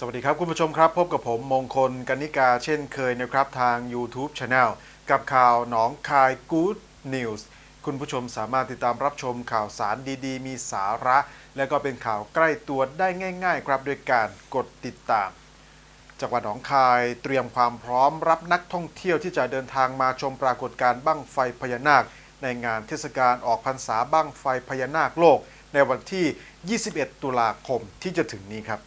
สวัสดีครับ คุณผู้ชมครับ พบกับผมมงคลกนิกาเช่นเคยนะครับทาง YouTube Channel กับข่าวหนองคาย Good News คุณผู้ชมสามารถติดตามรับชมข่าวสารดีๆ มีสาระ และก็เป็นข่าวใกล้ตัวได้ง่ายๆ ครับด้วยการกดติดตาม จังหวัดหนองคายเตรียมความพร้อมรับนักท่องเที่ยวที่จะเดินทางมาชมปรากฏการณ์บั้งไฟพญานาค ในงานเทศกาลออกพรรษาบั้งไฟพญานาคโลก ในวันที่ 21 ตุลาคมที่จะถึงนี้ครับ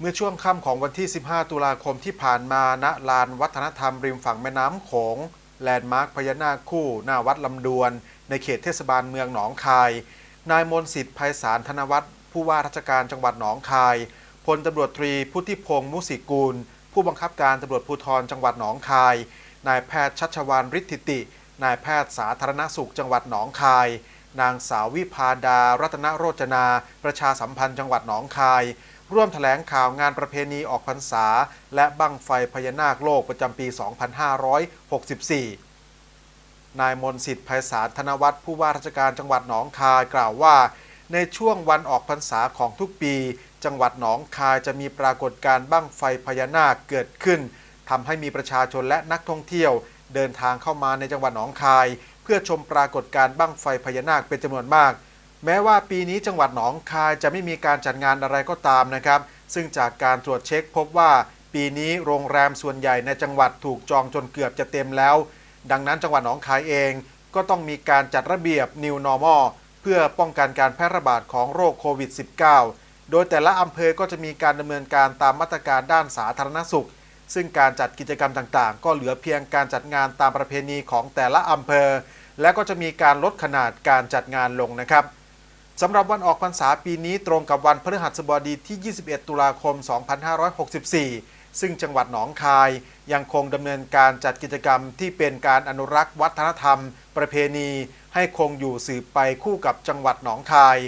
เมื่อช่วงค่ำของวันที่ 15 ตุลาคมที่ผ่านมาณลานวัฒนธรรมริมฝั่งแม่น้ำโขงแลนด์มาร์คพญานาคคู่ หน้าวัดลำดวน ในเขตเทศบาลเมืองหนองคาย นายมนสิทธิ์ไพศาลธนวัฒน์ผู้ว่าราชการจังหวัดหนองคายพลตำรวจตรีพุทธิพงศ์มุสิกูล ผู้บังคับการตำรวจภูธรจังหวัดหนองคาย นายแพทย์ชัชวานฤทธิติ นายแพทย์สาธารณสุขจังหวัดหนองคาย นางสาววิพาดา รัตนโรจนา ประชาสัมพันธ์จังหวัดหนองคาย ร่วมแถลงข่าวงานประเพณีออกพรรษา และบั้งไฟพญานาคโลกประจำปี 2564 นายมนสิทธิ์ไพศาลธนวัฒน์ผู้ว่าราชการจังหวัดหนองคายกล่าวว่า ในช่วงวันออกพรรษาของทุกปี จังหวัดหนองคายจะมีปรากฏการณ์บั้งไฟพญานาคเกิดขึ้นทำให้มีประชาชนและนักท่องเที่ยว เดินทางเข้ามาในจังหวัดหนองคาย เพื่อชมปรากฏการณ์บั้งไฟพญานาคเป็นจำนวนมาก แม้ว่าปีนี้จังหวัดหนองคายจะไม่มีการจัดงานอะไรก็ตามนะครับ ซึ่งจากการตรวจเช็คพบว่า ปีนี้โรงแรมส่วนใหญ่ในจังหวัดถูกจองจนเกือบจะเต็มแล้ว ดังนั้นจังหวัดหนองคายเองก็ต้องมีการจัดระเบียบ New Normal เพื่อป้องกันการแพร่ระบาดของโรคโควิด -19 โดยแต่ละอำเภอก็จะมีการดำเนินการตามมาตรการด้านสาธารณสุข ซึ่งการจัดกิจกรรมต่างๆ ก็เหลือเพียงการจัดงานตามประเพณีของแต่ละอำเภอ และก็จะมีการลดขนาดการจัดงานลงนะครับ สำหรับวันออกพรรษาปีนี้ตรงกับวันพฤหัสบดีที่ 21 ตุลาคม 2564 ซึ่งจังหวัดหนองคายยังคงดำเนินการจัดกิจกรรมที่เป็นการอนุรักษ์วัฒนธรรม ประเพณี ให้คงอยู่สืบไปคู่กับจังหวัดหนองคาย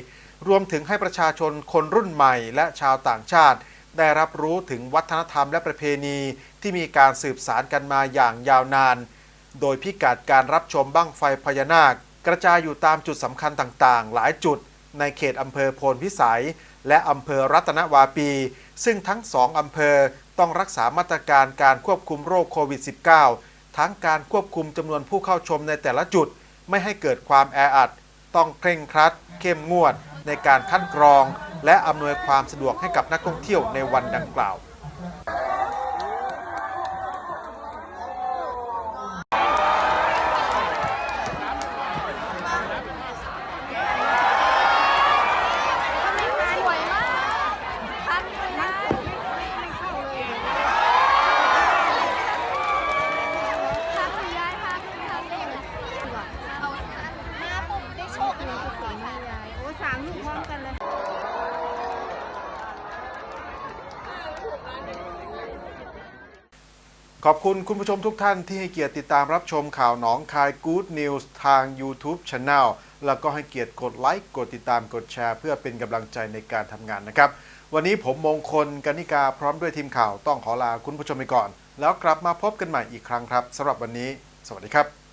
รวมถึงให้ประชาชนคนรุ่นใหม่และชาวต่างชาติ ได้รับรู้ถึงวัฒนธรรมและประเพณีที่มีการสืบสารกันมาอย่างยาวนาน โดยพิกัดการรับชมบั้งไฟพญานาค กระจายอยู่ตามจุดสำคัญต่างๆ หลายจุด ในเขตอำเภอโพนพิสัย และอำเภอรัตนวาปี ซึ่งทั้งสองอำเภอต้องรักษามาตรการการควบคุมโรคโควิด -19 ทั้งการควบคุมจำนวนผู้เข้าชมในแต่ละจุด ไม่ให้เกิดความแออัด ต้องเคร่งครัด เข้มงวด ในการคัดกรอง และอำนวยความสะดวกให้กับนักท่องเที่ยวในวันดังกล่าว สวยมากพันเลยนะพันย้ายพันพันได้ยังไงเอาหน้าปุ๊บได้โชคดีทุกคนค่ะ พร้อมกันเลยขอบคุณคุณผู้ชมทุกท่านที่ให้เกียรติติดตามรับชมข่าวหนองคาย Good News ทาง YouTube Channel แล้วก็ให้เกียรติกดไลค์กดติดตามกดแชร์ เพื่อเป็นกำลังใจในการทำงานนะครับ วันนี้ผมมงคลกนิกาพร้อมด้วยทีมข่าวต้องขอลาคุณผู้ชมไปก่อน แล้วกลับมาพบกันใหม่อีกครั้งครับสำหรับวันนี้ สวัสดีครับ